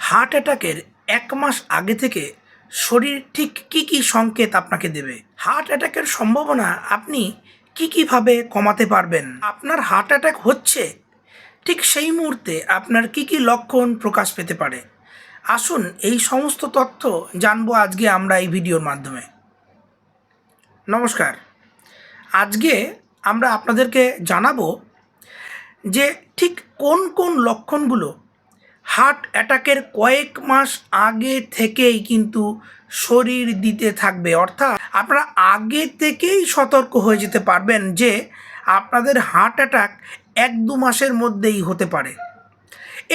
Heart অ্যাটাকের এক মাস আগে থেকে শরীর ঠিক কী কী সংকেত আপনাকে দেবে? হার্ট অ্যাটাকের সম্ভাবনা আপনি কী কীভাবে কমাতে পারবেন? আপনার হার্ট অ্যাটাক হচ্ছে ঠিক সেই মুহূর্তে আপনার কী কী লক্ষণ প্রকাশ পেতে পারে? আসুন এই সমস্ত তথ্য জানব আজকে আমরা এই ভিডিওর মাধ্যমে। নমস্কার। আজকে আমরা আপনাদেরকে জানাব যে ঠিক কোন কোন লক্ষণগুলো হার্ট অ্যাটাকের কয়েক মাস আগে থেকেই কিন্তু শরীর দিতে থাকবে। অর্থাৎ আপনারা আগে থেকেই সতর্ক হয়ে যেতে পারবেন যে আপনাদের হার্ট অ্যাটাক এক দু মাসের মধ্যেই হতে পারে।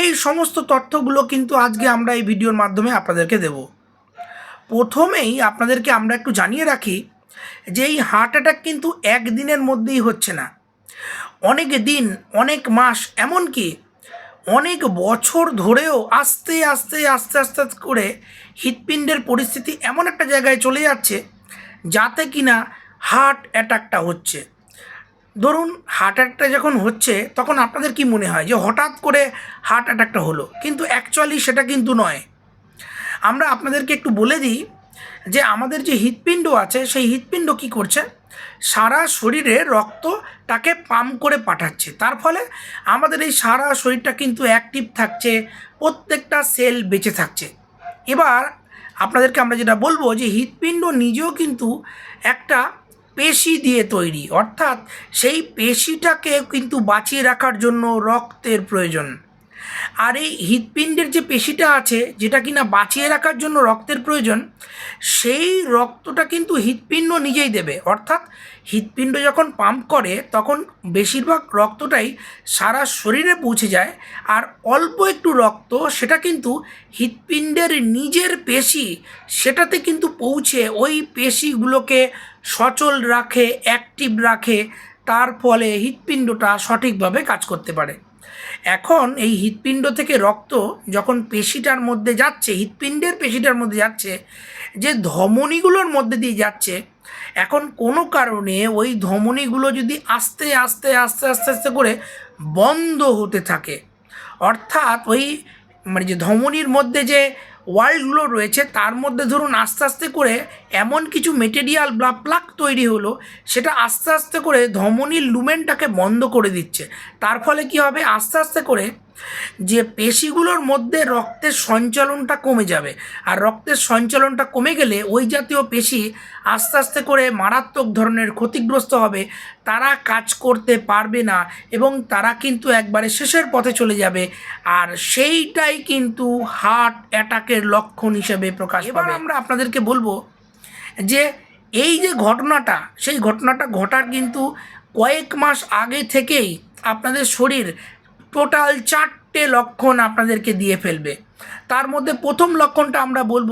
এই সমস্ত তথ্যগুলো কিন্তু আজকে আমরা এই ভিডিওর মাধ্যমে আপনাদেরকে দেব। প্রথমেই আপনাদেরকে আমরা একটু জানিয়ে রাখি যে এই হার্ট অ্যাটাক কিন্তু একদিনের মধ্যেই হচ্ছে না। অনেক দিন, অনেক মাস, এমনকি অনেক বছর ধরেও আস্তে আস্তে আস্তে আস্তে করে হৃৎপিণ্ডের পরিস্থিতি এমন একটা জায়গায় চলে যাচ্ছে যাতে কিনা হার্ট অ্যাটাকটা হচ্ছে। ধরুন হার্ট অ্যাটাকটা যখন হচ্ছে, তখন আপনাদের কি মনে হয় যে হঠাৎ করে হার্ট অ্যাটাকটা হলো? কিন্তু অ্যাকচুয়ালি সেটা কিন্তু নয়। আমরা আপনাদেরকে একটু বলে দিই যে আমাদের যে হৃৎপিণ্ড আছে, সেই হৃৎপিণ্ড কি করছে? সারা শরীরে রক্তটাকে পাম্প করে পাঠাচ্ছে। তার ফলে আমাদের এই সারা শরীরটা কিন্তু অ্যাক্টিভ থাকছে, প্রত্যেকটা সেল বেঁচে থাকছে। এবার আপনাদেরকে আমরা যেটা বলব যে, হৃৎপিণ্ড নিজেও কিন্তু একটা পেশি দিয়ে তৈরি। অর্থাৎ সেই পেশিটাকে কিন্তু বাঁচিয়ে রাখার জন্য রক্তের প্রয়োজন। আর এই হৃৎপিণ্ডের যে পেশিটা আছে, যেটা কিনা বাঁচিয়ে রাখার জন্য রক্তের প্রয়োজন, সেই রক্তটা কিন্তু হৃৎপিণ্ড নিজেই দেবে। অর্থাৎ হৃৎপিণ্ড যখন পাম্প করে, তখন বেশিরভাগ রক্তটাই সারা শরীরে পৌঁছে যায় আর অল্প একটু রক্ত, সেটা কিন্তু হৃৎপিণ্ডের নিজের পেশি, সেটাতে কিন্তু পৌঁছে ওই পেশিগুলোকে সচল রাখে অ্যাক্টিভ রাখে তার ফলে হৃৎপিণ্ডটা সঠিকভাবে কাজ করতে পারে। এখন এই হৃৎপিণ্ড থেকে রক্ত যখন পেশিটার মধ্যে যাচ্ছে, হৃৎপিণ্ডের পেশিটার মধ্যে যাচ্ছে, যে ধমনীগুলোর মধ্যে দিয়ে যাচ্ছে, এখন কোনো কারণে ওই ধমনীগুলো যদি আস্তে আস্তে আস্তে আস্তে আস্তে করে বন্ধ হতে থাকে, অর্থাৎ ওই মানে যে ধমনীর মধ্যে যে ওয়ার্ল্ডগুলো রয়েছে, তার মধ্যে ধরুন আস্তে আস্তে করে এমন কিছু মেটেরিয়াল বা প্লাক তৈরি হলো, সেটা আস্তে আস্তে করে ধমনীর লুমেনটাকে বন্ধ করে দিচ্ছে। তার ফলে কি হবে? আস্তে আস্তে করে যে পেশিগুলোর মধ্যে রক্তের সঞ্চালনটা কমে যাবে। আর রক্তের সঞ্চালনটা কমে গেলে ওই জাতীয় পেশি আস্তে আস্তে করে মারাত্মক ধরনের ক্ষতিগ্রস্ত হবে। তারা কাজ করতে পারবে না এবং তারা কিন্তু একবারে শেষের পথে চলে যাবে। আর সেইটাই কিন্তু হার্ট অ্যাটাকের লক্ষণ হিসেবে প্রকাশ পাবে। আমরা আপনাদেরকে বলব যে এই যে ঘটনাটা সেই ঘটনাটা ঘটার কিন্তু কয়েক মাস আগে থেকেই আপনাদের শরীর টোটাল চারটে লক্ষণ আপনাদেরকে দিয়ে ফেলবে। তার মধ্যে প্রথম লক্ষণটা আমরা বলব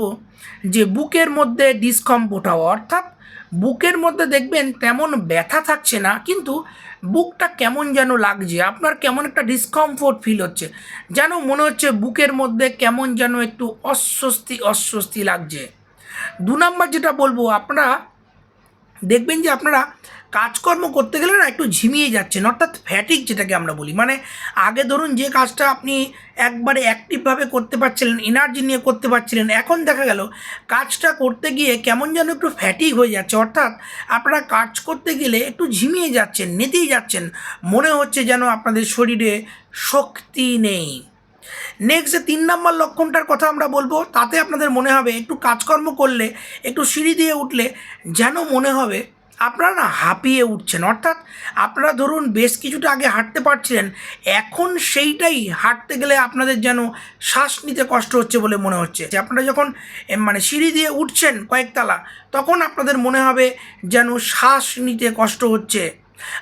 যে বুকের মধ্যে ডিসকম্পোর্ট হওয়া অর্থাৎ বুকের মধ্যে দেখবেন তেমন ব্যথা থাকছে না, কিন্তু বুকটা কেমন যেন লাগছে, আপনার কেমন একটা ডিসকমফোর্ট ফিল হচ্ছে, যেন মনে হচ্ছে বুকের মধ্যে কেমন যেন একটু অস্বস্তি অস্বস্তি লাগছে। দু নম্বর যেটা বলব, আপনারা দেখবেন যে আপনারা কাজকর্ম করতে গেলে না একটু ঝিমিয়ে যাচ্ছেন, অর্থাৎ ফ্যাটিক যেটাকে আমরা বলি। মানে আগে ধরুন যে কাজটা আপনি একবারে অ্যাক্টিভভাবে করতে পারছিলেন এনার্জি নিয়ে করতে পারছিলেন, এখন দেখা গেল কাজটা করতে গিয়ে কেমন যেন একটু ফ্যাটিক হয়ে যাচ্ছে, অর্থাৎ আপনারা কাজ করতে গেলে একটু ঝিমিয়ে যাচ্ছেন, নেতেই যাচ্ছেন। মনে হচ্ছে যেন আপনাদের শরীরে শক্তি নেই। নেক্সট যে তিন নম্বর লক্ষণটার কথা আমরা বলব, তাতে আপনাদের মনে হবে একটু কাজকর্ম করলে, একটু সিঁড়ি দিয়ে উঠলে যেন মনে হবে আপনারা না হাঁপিয়ে উঠছেন। অর্থাৎ আপনারা ধরুন বেশ কিছুটা আগে হাঁটতে পারছিলেন, এখন সেইটাই হাঁটতে গেলে আপনাদের যেন শ্বাস নিতে কষ্ট হচ্ছে বলে মনে হচ্ছে। যে আপনারা যখন মানে সিঁড়ি দিয়ে উঠছেন কয়েকতলা, তখন আপনাদের মনে হবে যেন শ্বাস নিতে কষ্ট হচ্ছে।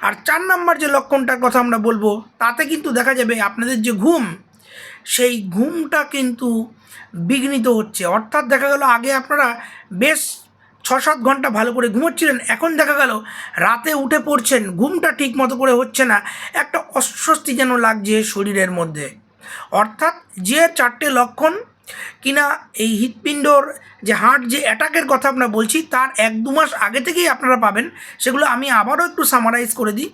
আর চার নাম্বার যে লক্ষণটার কথা আমরা বলব, তাতে কিন্তু দেখা যাবে আপনাদের যে ঘুম সেই ঘুমটা কিন্তু বিঘ্নিত হচ্ছে। অর্থাৎ দেখা গেল আগে আপনারা বেশ ছ সাত ঘণ্টা ভালো করে ঘুমোচ্ছিলেন, এখন দেখা গেল রাতে উঠে পড়ছেন, ঘুমটা ঠিক মতো করে হচ্ছে না, একটা অস্বস্তি যেন লাগছে শরীরের মধ্যে। অর্থাৎ যে চারটে লক্ষণ কিনা এই হৃৎপিণ্ডর যে হার্ট যে অ্যাটাকের কথা আমরা বলছি, তার এক দু মাস আগে থেকেই আপনারা পাবেন, সেগুলো আমি আবারও একটু সামারাইজ করে দিই।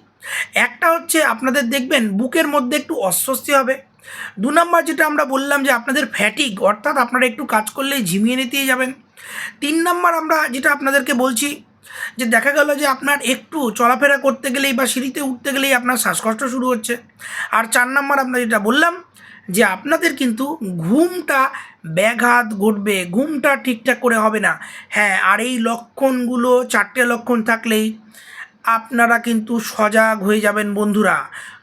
একটা হচ্ছে আপনাদের দেখবেন, বুকের মধ্যে একটু অস্বস্তি হবে দু নম্বর যেটা আমরা বললাম যে আপনাদের ফ্যাটিক অর্থাৎ আপনারা একটু কাজ করলেই ঝিমিয়ে নিতেই যাবেন। তিন নম্বর আমরা যেটা আপনাদেরকে বলছি যে দেখা গেল যে আপনার একটু চলাফেরা করতে গেলেই বা সিঁড়িতে উঠতে গেলেই আপনার শ্বাসকষ্ট শুরু হচ্ছে। আর চার নম্বর আমরা যেটা বললাম যে আপনাদের কিন্তু ঘুমটা ব্যাঘাত ঘটবে, ঘুমটা ঠিকঠাক করে হবে না। হ্যাঁ আর এই লক্ষণগুলো, চারটে লক্ষণ থাকলেই আপনারা কিন্তু সজাগ হয়ে যাবেন বন্ধুরা।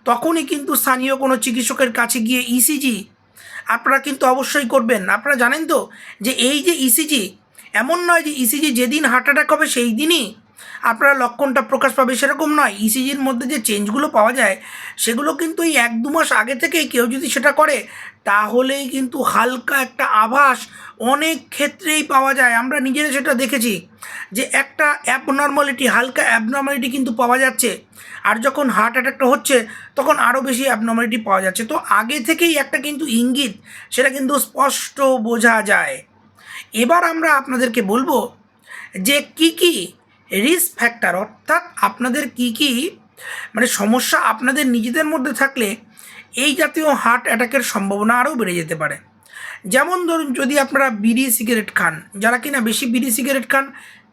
তখনই কিন্তু স্থানীয় কোনো চিকিৎসকের কাছে গিয়ে ইসিজি আপনারা কিন্তু অবশ্যই করবেন। আপনারা জানেন তো যে এই যে ইসিজি এমন নয় যে ইসিজি যেদিন হার্ট অ্যাটাক হবে, সেই দিনই আপনারা লক্ষণটা প্রকাশ পাবে সেরকম নয়। ইসিজির মধ্যে যে চেঞ্জগুলো পাওয়া যায়, সেগুলো কিন্তু এই এক দু মাস আগে থেকেই কেউ যদি সেটা করে, তাহলেই কিন্তু হালকা একটা আভাস অনেক ক্ষেত্রেই পাওয়া যায়। আমরা নিজেরা সেটা দেখেছি যে একটা অ্যাবনর্মালিটি হালকা অ্যাবনর্মালিটি কিন্তু পাওয়া যাচ্ছে। আর যখন হার্ট অ্যাটাকটা হচ্ছে, তখন আরও বেশি অ্যাবনর্মালিটি পাওয়া যাচ্ছে। তো আগে থেকেই একটা কিন্তু ইঙ্গিত, সেটা কিন্তু স্পষ্ট বোঝা যায়। এবার আমরা আপনাদেরকে বলব যে কি কি রিস্ক ফ্যাক্টর অর্থাৎ আপনাদের কি কি মানে সমস্যা আপনাদের নিজেদের মধ্যে থাকলে এই জাতীয় হার্ট অ্যাটাকের সম্ভাবনা আরও বেড়ে যেতে পারে। যেমন ধরুন যদি আপনারা বিড়ি সিগারেট খান, যারা কিনা বেশি বিড়ি সিগারেট খান,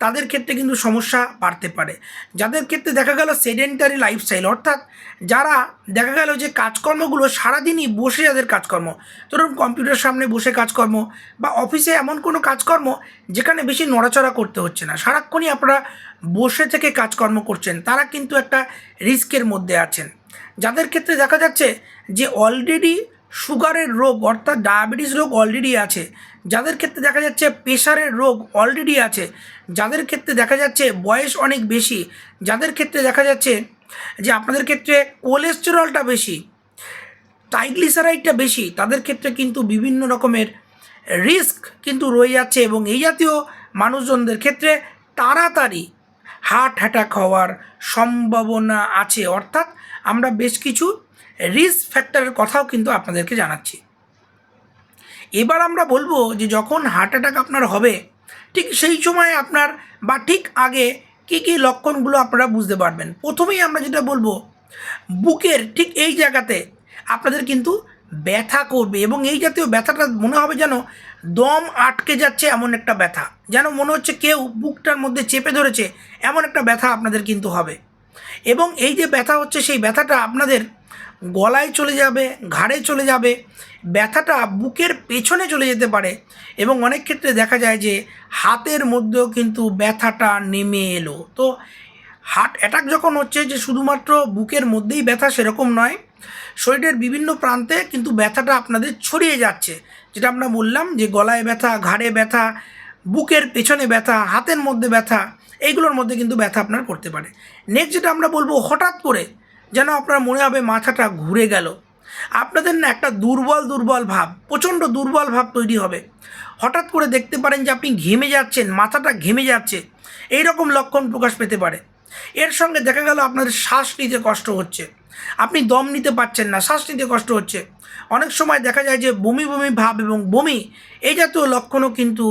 তাদের ক্ষেত্রে কিন্তু সমস্যা বাড়তে পারে। যাদের ক্ষেত্রে দেখা গেল সেডেন্টারি লাইফস্টাইল, অর্থাৎ যারা দেখা গেল যে কাজকর্মগুলো সারাদিনই বসে যাদের কাজকর্ম, ধরুন কম্পিউটার সামনে বসে কাজকর্ম বা অফিসে এমন কোনো কাজকর্ম যেখানে বেশি নড়াচড়া করতে হচ্ছে না, সারাক্ষণই আপনারা বসে থেকে কাজকর্ম করছেন, তারা কিন্তু একটা রিস্কের মধ্যে আছেন। যাদের ক্ষেত্রে দেখা যাচ্ছে যে অলরেডি সুগারের রোগ, অর্থাৎ ডায়াবেটিস রোগ অলরেডি আছে। যাদের ক্ষেত্রে দেখা যাচ্ছে প্রেশারের রোগ অলরেডি আছে, যাদের ক্ষেত্রে দেখা যাচ্ছে বয়স অনেক বেশি, যাদের ক্ষেত্রে দেখা যাচ্ছে যে আপনাদের ক্ষেত্রে কোলেস্টেরলটা বেশি ট্রাইগ্লিসারাইডটা বেশি, তাদের ক্ষেত্রে কিন্তু বিভিন্ন রকমের রিস্ক কিন্তু রয়ে যাচ্ছে এবং এই জাতীয় মানুষজনদের ক্ষেত্রে তাড়াতাড়ি হার্ট অ্যাটাক হওয়ার সম্ভাবনা আছে। অর্থাৎ আমরা বেশ কিছু রিস্ক ফ্যাক্টরের কথাও কিন্তু আপনাদেরকে জানাচ্ছি। এবার আমরা বলব যে যখন হার্ট অ্যাটাক আপনার হবে, ঠিক সেই সময় আপনার বা ঠিক আগে কী কী লক্ষণগুলো আপনারা বুঝতে পারবেন। প্রথমেই আমরা যেটা বলব, বুকের ঠিক এই জায়গাতে আপনাদের কিন্তু ব্যথা করবে এবং এই জাতীয় ব্যথাটা মনে হবে যেন দম আটকে যাচ্ছে এমন একটা ব্যথা। যেন মনে হচ্ছে কেউ বুকটার মধ্যে চেপে ধরেছে, এমন একটা ব্যথা আপনাদের কিন্তু হবে। এবং এই যে ব্যথা হচ্ছে সেই ব্যথাটা আপনাদের গলায় চলে যাবে, ঘাড়ে চলে যাবে, ব্যথাটা বুকের পেছনে চলে যেতে পারে এবং অনেক ক্ষেত্রে দেখা যায় যে হাতের মধ্যেও কিন্তু ব্যথাটা নেমে এলো। তো হার্ট অ্যাটাক যখন হচ্ছে যে শুধুমাত্র বুকের মধ্যেই ব্যথা সেরকম নয়, শরীরের বিভিন্ন প্রান্তে কিন্তু ব্যথাটা আপনাদের ছড়িয়ে যাচ্ছে। যেটা আমরা বললাম যে গলায় ব্যথা, ঘাড়ে ব্যথা, বুকের পেছনে ব্যথা, হাতের মধ্যে ব্যথা, এইগুলোর মধ্যে কিন্তু ব্যথা আপনার করতে পারে। নেক্সট যেটা আমরা বলব হঠাৎ করে যেন আপনার মনে হবে মাথাটা ঘুরে গেল। আপনাদের না একটা দুর্বল দুর্বল ভাব, প্রচণ্ড দুর্বল ভাব তৈরি হবে। হঠাৎ করে দেখতে পারেন যে আপনি ঘেমে যাচ্ছেন, মাথাটা ঘেমে যাচ্ছে। এই রকম লক্ষণ প্রকাশ পেতে পারে। এর সঙ্গে দেখা গেল আপনাদের শ্বাস নিতে কষ্ট হচ্ছে। আপনি দম নিতে পারছেন না, শ্বাস নিতে কষ্ট হচ্ছে। অনেক সময় দেখা যায় যে বমি বমি ভাব এবং বমি, এই জাতীয় লক্ষণও কিন্তু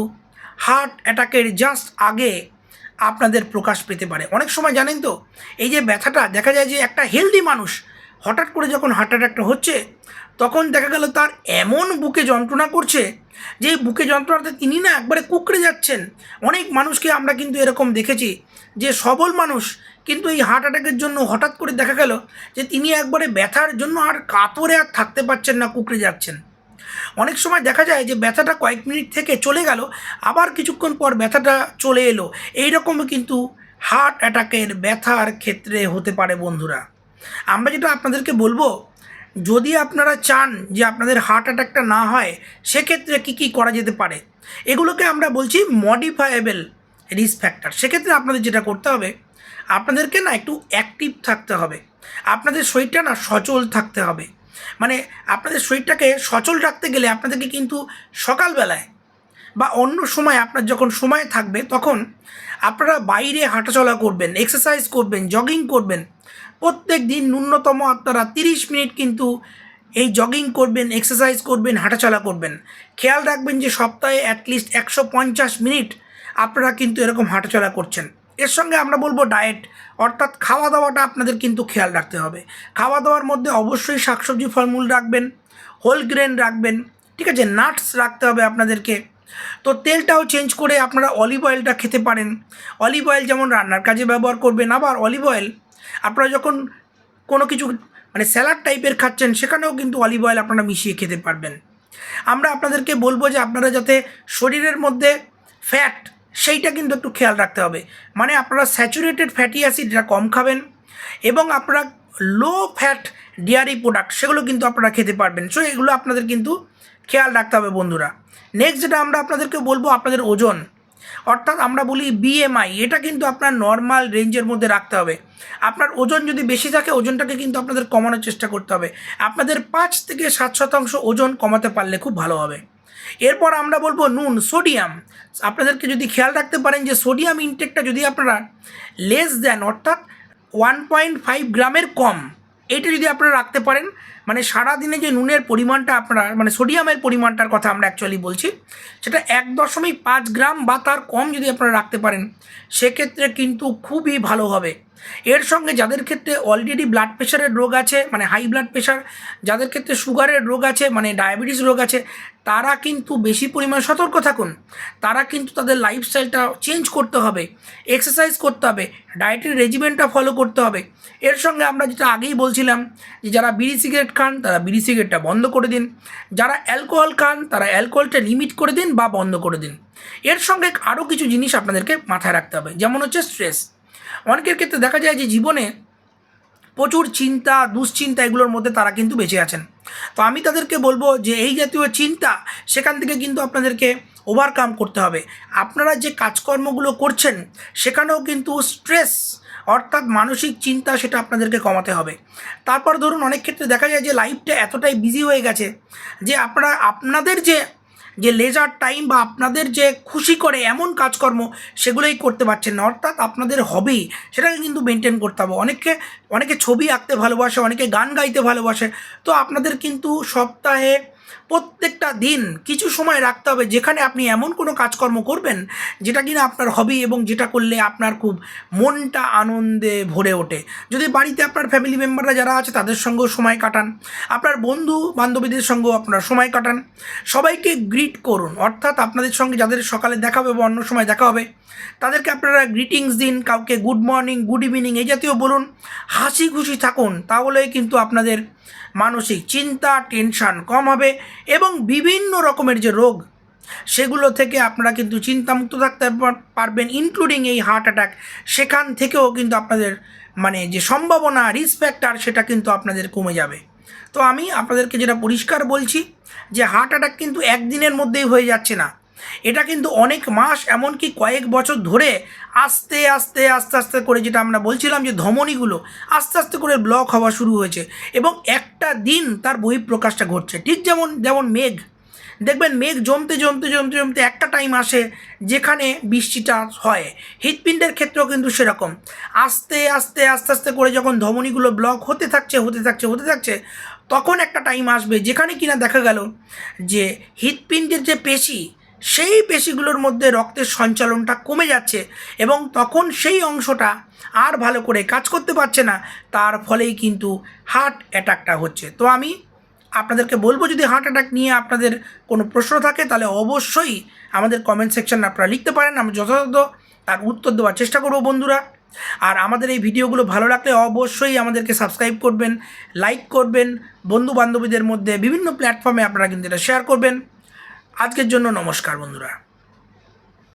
হার্ট অ্যাটাকের জাস্ট আগে আপনাদের প্রকাশ পেতে পারে। অনেক সময় জানেন তো, এই যে ব্যথাটা, দেখা যায় যে একটা হেলদি মানুষ হঠাৎ করে যখন হার্ট অ্যাটাকটা হচ্ছে, তখন দেখা গেল তার এমন বুকে যন্ত্রণা করছে যে বুকে যন্ত্রণাতে তিনি না একবারে কুকড়ে যাচ্ছেন। অনেক মানুষকে আমরা কিন্তু এরকম দেখেছি যে সবল মানুষ কিন্তু এই হার্ট অ্যাটাকের জন্য হঠাৎ করে দেখা গেল যে তিনি একবারে ব্যথার জন্য আর কাতরে আর থাকতে পারছেন না, কুকড়ে যাচ্ছেন। অনেক সময় দেখা যায় যে ব্যথাটা কয়েক মিনিট থেকে চলে গেল, আবার কিছুক্ষণ পর ব্যথাটা চলে এলো। এই রকমও কিন্তু হার্ট অ্যাটাকের ব্যথার ক্ষেত্রে হতে পারে বন্ধুরা। আমরা যেটা আপনাদেরকে বলব, যদি আপনারা চান যে আপনাদের হার্ট অ্যাটাকটা না হয়, সেক্ষেত্রে কী কী করা যেতে পারে? এগুলোকে আমরা বলছি মডিফায়েবল রিস্ক ফ্যাক্টর সেক্ষেত্রে আপনাদের যেটা করতে হবে, আপনাদেরকে না একটু অ্যাক্টিভ থাকতে হবে। আপনাদের শরীরটা না সচল থাকতে হবে। মানে আপনাদের শরীরটাকে সচল রাখতে গেলে আপনাদেরকে কিন্তু সকালবেলায় বা অন্য সময় আপনার যখন সময় থাকবে তখন আপনারা বাইরে হাঁটাচলা করবেন এক্সারসাইজ করবেন জগিং করবেন। প্রত্যেক দিন ন্যূনতম আপনারা তিরিশ মিনিট কিন্তু এই জগিং করবেন এক্সারসাইজ করবেন, হাঁটাচলা করবেন। খেয়াল রাখবেন যে সপ্তাহে অ্যাটলিস্ট একশো পঞ্চাশ মিনিট আপনারা কিন্তু এরকম হাঁটাচলা করছেন। এর সঙ্গে আমরা বলব ডায়েট অর্থাৎ খাওয়া দাওয়াটা আপনাদের কিন্তু খেয়াল রাখতে হবে। খাওয়া দাওয়ার মধ্যে অবশ্যই শাকসবজি ফলমূল রাখবেন হোল গ্রেন রাখবেন, ঠিক আছে? নাটস রাখতে হবে আপনাদেরকে। তো তেলটাও চেঞ্জ করে আপনারা অলিভ অয়েলটা খেতে পারেন। অলিভ অয়েল যেমন রান্নার কাজে ব্যবহার করবেন, আবার অলিভ অয়েল আপনারা যখন কোনো কিছু মানে স্যালাড টাইপের খাচ্ছেন, সেখানেও কিন্তু অলিভ অয়েল আপনারা মিশিয়ে খেতে পারবেন। আমরা আপনাদেরকে বলব যে আপনারা যাতে শরীরের মধ্যে ফ্যাট সেইটা কিন্তু একটু খেয়াল রাখতে হবে। মানে আপনারা স্যাচুরেটেড ফ্যাটি অ্যাসিড এটা কম খাবেন এবং আপনারা লো ফ্যাট ডেয়ারি প্রোডাক্ট সেগুলো কিন্তু আপনারা খেতে পারবেন। সো এগুলো আপনাদের কিন্তু খেয়াল রাখতে হবে বন্ধুরা। নেক্সট যেটা আমরা আপনাদেরকে বলব, আপনাদের ওজন। অর্থাৎ আমরা বলি বিএমআই এটা কিন্তু আপনার নর্মাল রেঞ্জের মধ্যে রাখতে হবে। আপনার ওজন যদি বেশি থাকে, ওজনটাকে কিন্তু আপনাদের কমানোর চেষ্টা করতে হবে। আপনাদের পাঁচ থেকে সাত শতাংশ ওজন কমাতে পারলে খুব ভালো হবে। এরপর আমরা বলব নুন, সোডিয়াম। আপনাদেরকে যদি খেয়াল রাখতে পারেন যে সোডিয়াম ইনটেকটা যদি আপনারা লেস দেন, অর্থাৎ ওয়ান পয়েন্ট ফাইভ গ্রামের কম, এটা যদি আপনারা রাখতে পারেন মানে সারাদিনে যে নুনের পরিমাণটা আপনারা মানে সোডিয়ামের পরিমাণটার কথা আমরা অ্যাকচুয়ালি বলছি, সেটা এক দশমিক পাঁচ গ্রাম বা তার কম যদি আপনারা রাখতে পারেন, সেক্ষেত্রে কিন্তু খুবই ভালো হবে। এর সঙ্গে যাদের ক্ষেত্রে অলরেডি ব্লাড প্রেশারের রোগ আছে মানে হাই ব্লাড প্রেশার যাদের ক্ষেত্রে সুগারের রোগ আছে মানে ডায়াবেটিস রোগ আছে তারা কিন্তু বেশি পরিমাণে সতর্ক থাকুন। তারা কিন্তু তাদের লাইফস্টাইলটা চেঞ্জ করতে হবে এক্সারসাইজ করতে হবে ডায়েটের রেজিমেন্টটা ফলো করতে হবে। এর সঙ্গে আমরা যেটা আগেই বলছিলাম যে যারা বিড়ি সিগারেট খান, তারা বিড়ি সিগারেটটা বন্ধ করে দিন। যারা অ্যালকোহল খান, তারা অ্যালকোহলটা লিমিট করে দিন বা বন্ধ করে দিন। এর সঙ্গে আরও কিছু জিনিস আপনাদেরকে মাথায় রাখতে হবে, যেমন হচ্ছে স্ট্রেস অনেকের ক্ষেত্রে দেখা যায় যে জীবনে প্রচুর চিন্তা, দুশ্চিন্তা এগুলোর মধ্যে তারা কিন্তু বেঁচে আছেন। তো আমি তাদেরকে বলব যে এই জাতীয় চিন্তা সেখান থেকে কিন্তু আপনাদেরকে ওভারকাম করতে হবে। আপনারা যে কাজকর্মগুলো করছেন, সেখানেও কিন্তু স্ট্রেস অর্থাৎ মানসিক চিন্তা সেটা আপনাদেরকে কমাতে হবে। তারপর ধরুন অনেক ক্ষেত্রে দেখা যায় যে লাইফটা এতটাই বিজি হয়ে গেছে যে আপনারা, আপনাদের যে যে লেজার টাইম বা আপনাদের যে খুশি করে এমন কাজকর্ম সেগুলোই করতে পারছেন না, অর্থাৎ আপনাদের হবি সেটাকে কিন্তু মেনটেন করতে হবে। অনেকে অনেকে ছবি আঁকতে ভালোবাসে, অনেকে গান গাইতে ভালোবাসে। তো আপনাদের কিন্তু সপ্তাহে প্রত্যেকটা দিন কিছু সময় রাখতে হবে যেখানে আপনি এমন কোনো কাজকর্ম করবেন যেটা কিনা আপনার হবি এবং যেটা করলে আপনার খুব মনটা আনন্দে ভরে ওঠে। যদি বাড়িতে আপনার ফ্যামিলি মেম্বাররা যারা আছে তাদের সঙ্গেও সময় কাটান, আপনার বন্ধু বান্ধবীদের সঙ্গেও আপনার সময় কাটান। সবাইকে গ্রিট করুন, অর্থাৎ আপনাদের সঙ্গে যাদের সকালে দেখা হবে বা অন্য সময় দেখা হবে, তাদেরকে আপনারা গ্রিটিংস দিন, কাউকে গুড মর্নিং গুড ইভিনিং এই জাতীয় বলুন, হাসি খুশি থাকুন, তাহলেই কিন্তু আপনাদের মানসিক চিন্তা টেনশান কম হবে এবং বিভিন্ন রকমের যে রোগ, সেগুলো থেকে আপনারা কিন্তু চিন্তামুক্ত থাকতে পার- পারবেন ইনক্লুডিং এই হার্ট অ্যাটাক সেখান থেকেও কিন্তু আপনাদের মানে যে সম্ভাবনা রিস্ক ফ্যাক্টর সেটা কিন্তু আপনাদের কমে যাবে। তো আমি আপনাদেরকে যেটা পরিষ্কার বলছি, যে হার্ট অ্যাটাক কিন্তু একদিনের মধ্যেই হয়ে যাচ্ছে না। এটা কিন্তু অনেক মাস, এমনকি কয়েক বছর ধরে আস্তে আস্তে আস্তে আস্তে করে যেটা আমরা বলছিলাম যে ধমনীগুলো আস্তে আস্তে করে ব্লক হওয়া শুরু হয়েছে এবং একটা দিন তার বহিঃপ্রকাশটা ঘটছে। ঠিক যেমন যেমন মেঘ। দেখবেন মেঘ জমতে জমতে জমতে জমতে একটা টাইম আসে যেখানে বৃষ্টিটা হয়। হৃৎপিণ্ডের ক্ষেত্রেও কিন্তু সেরকম। আস্তে আস্তে আস্তে আস্তে করে যখন ধমনীগুলো ব্লক হতে থাকছে হতে থাকছে হতে থাকছে, তখন একটা টাইম আসবে যেখানে কিনা দেখা গেল যে হৃৎপিণ্ডের যে পেশি সেই পেশিগুলোর মধ্যে রক্তের সঞ্চালনটা কমে যাচ্ছে এবং তখন সেই অংশটা আর ভালো করে কাজ করতে পারছে না, তার ফলেই কিন্তু হার্ট অ্যাটাকটা হচ্ছে। তো আমি আপনাদেরকে বলব, যদি হার্ট অ্যাটাক নিয়ে আপনাদের কোনো প্রশ্ন থাকে, তাহলে অবশ্যই আমাদের কমেন্ট সেকশনে আপনারা লিখতে পারেন, আমি যথাযথ তার উত্তর দেওয়ার চেষ্টা করব বন্ধুরা। আর আমাদের এই ভিডিওগুলো ভালো লাগলে অবশ্যই আমাদেরকে সাবস্ক্রাইব করবেন লাইক করবেন বন্ধু বান্ধবীদের মধ্যে বিভিন্ন প্ল্যাটফর্মে আপনারা কিন্তু এটা শেয়ার করবেন। আজকের জন্য নমস্কার বন্ধুরা।